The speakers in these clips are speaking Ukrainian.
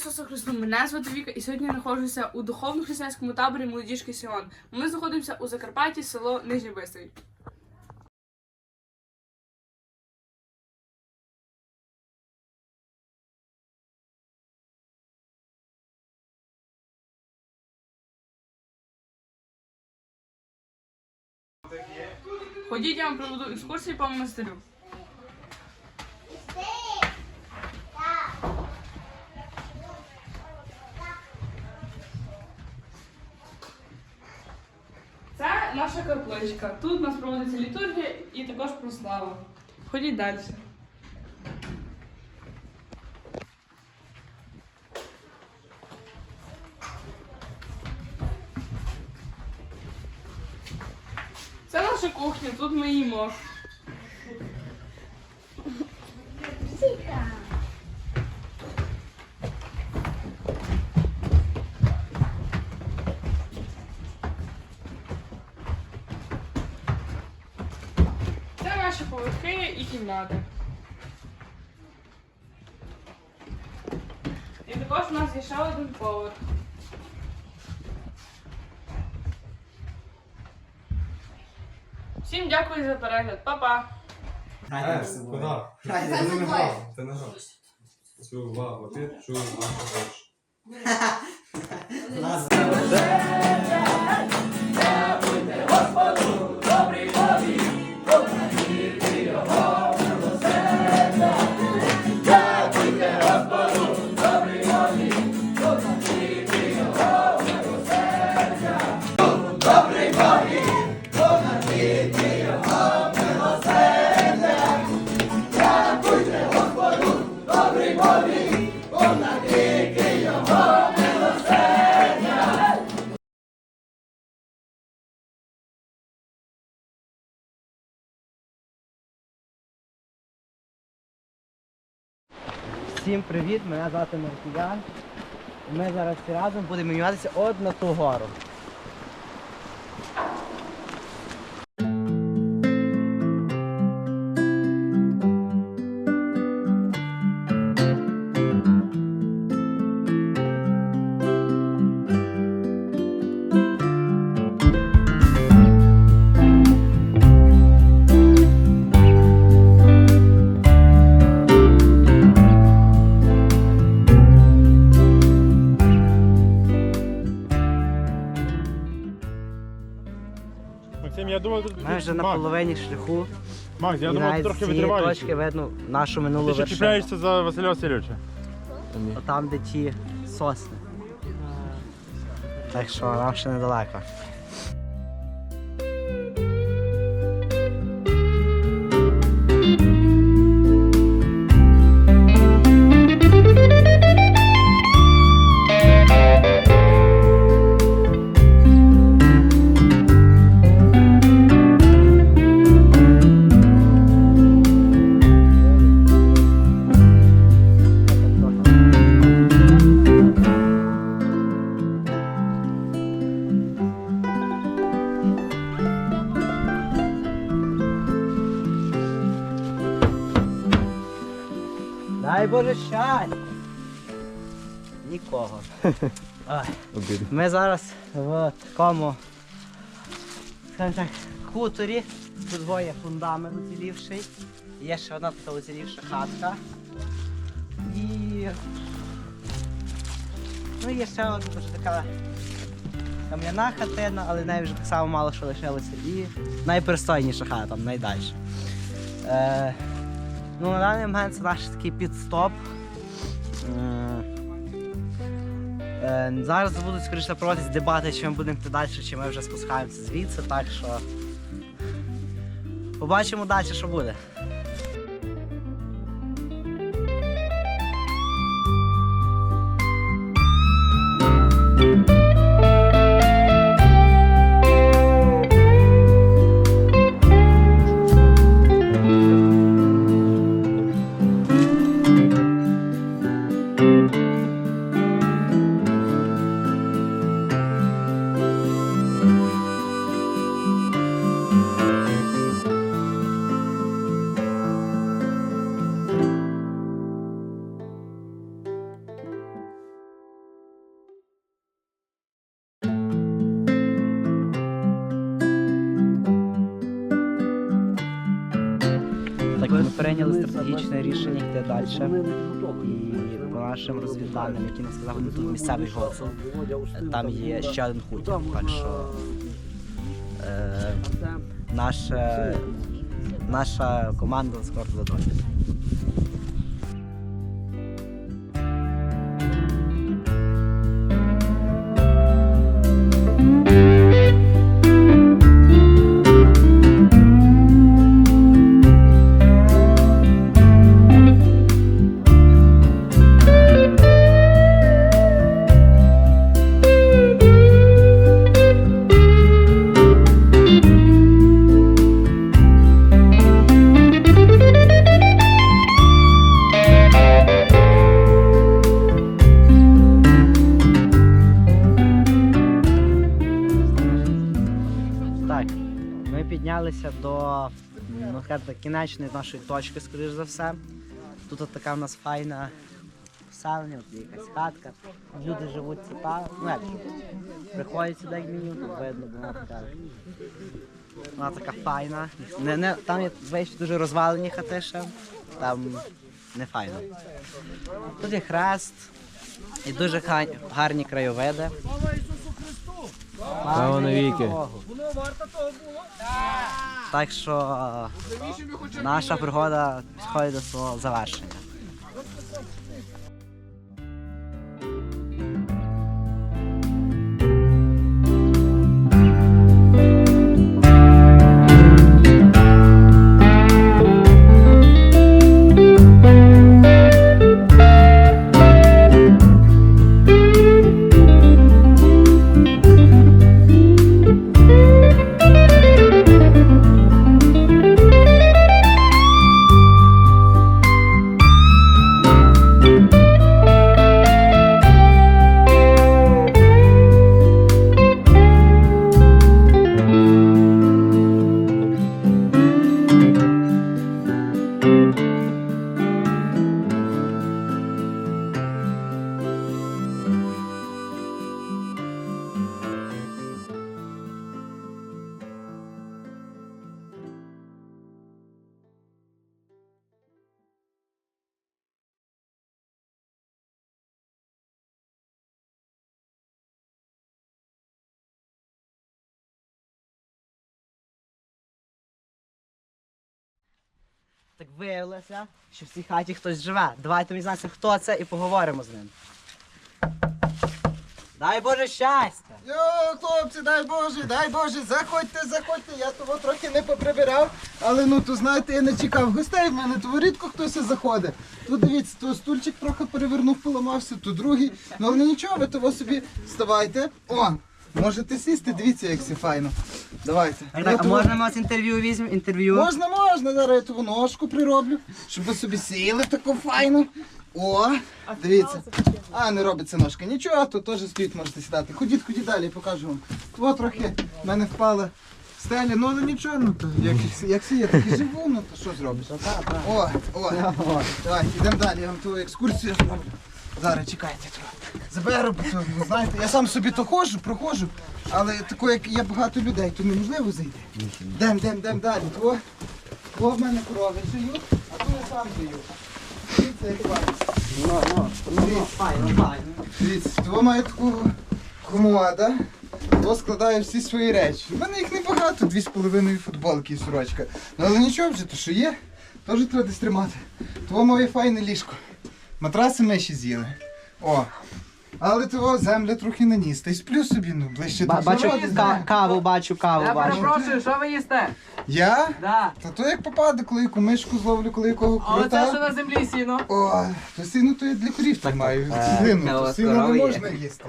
Ісусу Христу! Мене звати Віка, і сьогодні я знаходжуся у духовно-християнському таборі молодіжки Сіон. Ми знаходимося у Закарпатті, село Нижній Бистрий. Ходіть, я вам проведу екскурсії по монастирю. Наша капличка. Тут у нас проводиться літургія і також прослава. Ходіть далі. Це наша кухня, тут ми їмо. Це наші поверхи і кімнати. І також у нас є ще один поверх. Всім дякую за перегляд. Па-па! Е, куди? Це не гра, це не гра. Чувак, ти хочеш. Всім привіт, мене звати Мартіян. Ми зараз всі разом будемо мінятися от на ту гору. Максим, я думаю, тут Ми вже на Макс, половині шляху. Макс, я і думав, навіть трохи з цієї точки видно нашу минулу Ти ще вершину. чіпляєшся за Василя Васильовича. Там, де ті сосни. Так що нам ще недалеко. Дай Боже щастя! Нікого. Ой. Ми зараз в такому, скажімо так, хуторі. Тут двоє фундамент уцілівший. Є ще одна така уцілівша хатка. І. Ну, є ще одна така кам'яна хатина, але неї вже так само мало що лишилося. І найпристойніша хата, там найдальша. Е, Ну, на даний момент це наш такий підстоп. Е, Зараз будуть скоріше проводитись дебати, чи ми будемо йти далі, чи ми вже спускаємося звідси, так що побачимо далі, що буде. Ми прийняли стратегічне рішення йти далі. І по нашим розвідданим, які нам сказали, тут місцевий гоцул, там є ще один хутір. Так що е, наша, наша команда скоро додому. Скажімо кінечної нашої точки, скоріш за все. Тут от така в нас файна поселення, от є якась хатка. Люди живуть цікаво. Ну, як? Приходять сюди як мінімум, тут видно, бо вона така. Вона така файна. Не, не, там є звичайно дуже розвалені хати ще. Там не файно. Тут є хрест і дуже га- гарні краєвиди. Слава навіки. Так що е, наша пригода підходить до свого завершення. Так виявилося, що в цій хаті хтось живе. Давайте ми дізнаємося, хто це, і поговоримо з ним. Дай Боже щастя! Йо, хлопці, дай Боже, дай Боже, заходьте, заходьте, я того трохи не поприбирав, але ну то знаєте, я не чекав гостей, в мене то рідко хтось заходить. Тут дивіться, то стульчик трохи перевернув, поламався, то другий. Ну але нічого, ви того собі вставайте. О, можете сісти, дивіться, як все файно. Давайте. Так, а можна ми вас інтерв'ю візьмемо? Інтерв'ю? Можна, можна, зараз я ту ножку прироблю, щоб ви собі сіли таку файну. О, дивіться. А, не робиться ножка. Нічого, то теж стоїть, можете сідати. Ходіть, ходіть далі, я покажу вам. О, трохи в мене впала стеля, ну але нічого, ну то як, як сіє, так і живу, ну то що зробиш? О, о, давай, йдемо далі, я вам ту екскурсію зроблю. Зараз чекайте. Заберу, бо ви знаєте, я сам собі то ходжу, проходжу, але тако, як є багато людей, то неможливо зайти. Дем, дем, дем далі. То, то в мене корови живуть, а то я сам. Дивіться. Ну, ну, ну, файно. Дивіться, то має таку комода, то складає всі свої речі. У мене їх небагато, дві з половиною футболки і сорочка. Ну але нічого вже, то що є, теж треба десь тримати. То моє файне ліжко. Матраси ми ще з'їли. О. Але того земля трохи наніс. Та й сплю собі, ну, ближче Ба- до бачу природи. ка- каву, бачу каву, Я бачу. перепрошую, що ви їсте? Я? Да. Та то як попаде, коли яку мишку зловлю, коли якого А оце що крута. на землі сіно? О, то сіно то я для корів тримаю. е, Сіно, то сіно не можна їсти.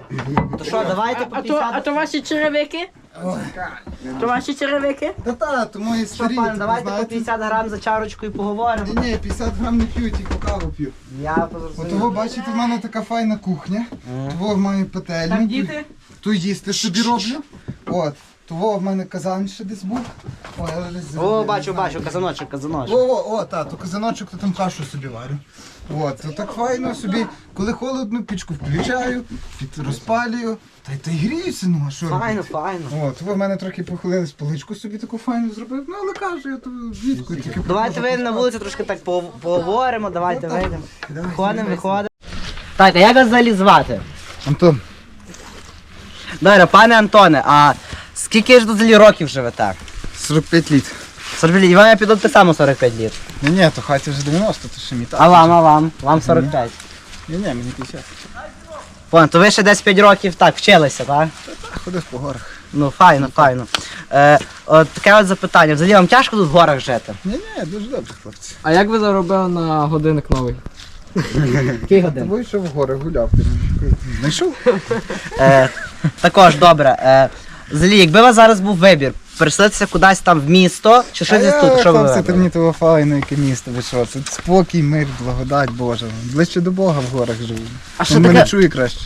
То що, давайте по А то, а 50... то ваші черевики? Ой. То ваші черевики? Та та, то мої старі, пане, то, давайте по 50 грам за чарочку і поговоримо. Ні, ні, 50 грам не п'ю, тільки каву п'ю. Я позрозумів. того, бачите, в мене така файна кухня. Того маю пательню. Там діти? То їсти собі роблю. От. Того в мене казан ще десь був. Але десь О, бачу, знаю. бачу, казаночок, казаночок. О, о, о, та, то казаночок, то там кашу собі варю. От, то так файно собі, коли холодно, пічку включаю, під розпалюю, та й та й гріюся, ну а що Файно, робити? файно. От, ви в мене трохи похилились, поличку собі таку файну зробив, ну але кажу, я то влітку тільки Давайте вийдемо на вулицю, трошки так пов- поговоримо, давайте Ну, вийдемо. Виходимо, виходимо. Так, а як вас взагалі звати? Антон, Добре, пане Антоне, а скільки ж тут взагалі років живете? 45 літ. 45 літ. І вам я піду так само 45 літ. Ні, ні, то хаті вже 90, то ще мій А вам, а вам? Вам 45. Ні, ні, мені 50. Вон, то ви ще десь 5 років так вчилися, так? Ходив по горах. Ну, файно, файно. Е, от таке от запитання. Взагалі вам тяжко тут в горах жити? Ні, ні, дуже добре, хлопці. А як ви заробили на годинник новий? Який годин? Вийшов в гори, гуляв. ти Знайшов? Е, також добре. Е, взагалі, якби у вас зараз був вибір, переселитися кудись там в місто, чи щось а тут, що вибрали? мені того файно, яке місто, ви що? Це спокій, мир, благодать Божа. Ближче до Бога в горах живу. А що мене чує краще.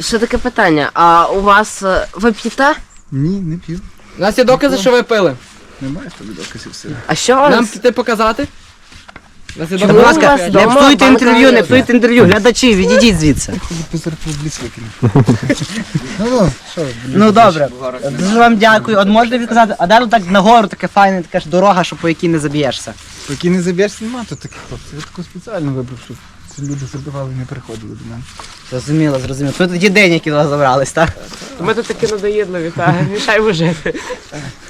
що таке питання? А у вас е, ви п'єте? Ні, не п'ю. У нас є докази, що ви пили. Немає тобі доказів все. А що Нам піти показати? Будь ласка, не псуйте інтерв'ю, не псуйте інтерв'ю. Глядачі, відійдіть звідси. Ну, добре, дуже вам дякую. От можете відказати, а де тут так нагору таке файне, така ж дорога, що по якій не заб'єшся. Поки не заб'єшся, нема тут таких хлопців. Я таку спеціально вибрав, щоб ці люди забивали і не приходили до мене. Зрозуміло, зрозуміло. Ви тоді день, які до вас забрались, так? Ми тут такі надоїдливі, та мішаємо жити.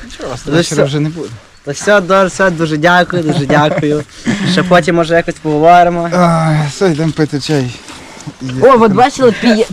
Нічого, вас вечора вже не буде. То все, добре, все, дуже дякую, дуже дякую. Ще потім може якось поговоримо. Все, йдемо пити чай. О, от бачили, п'є,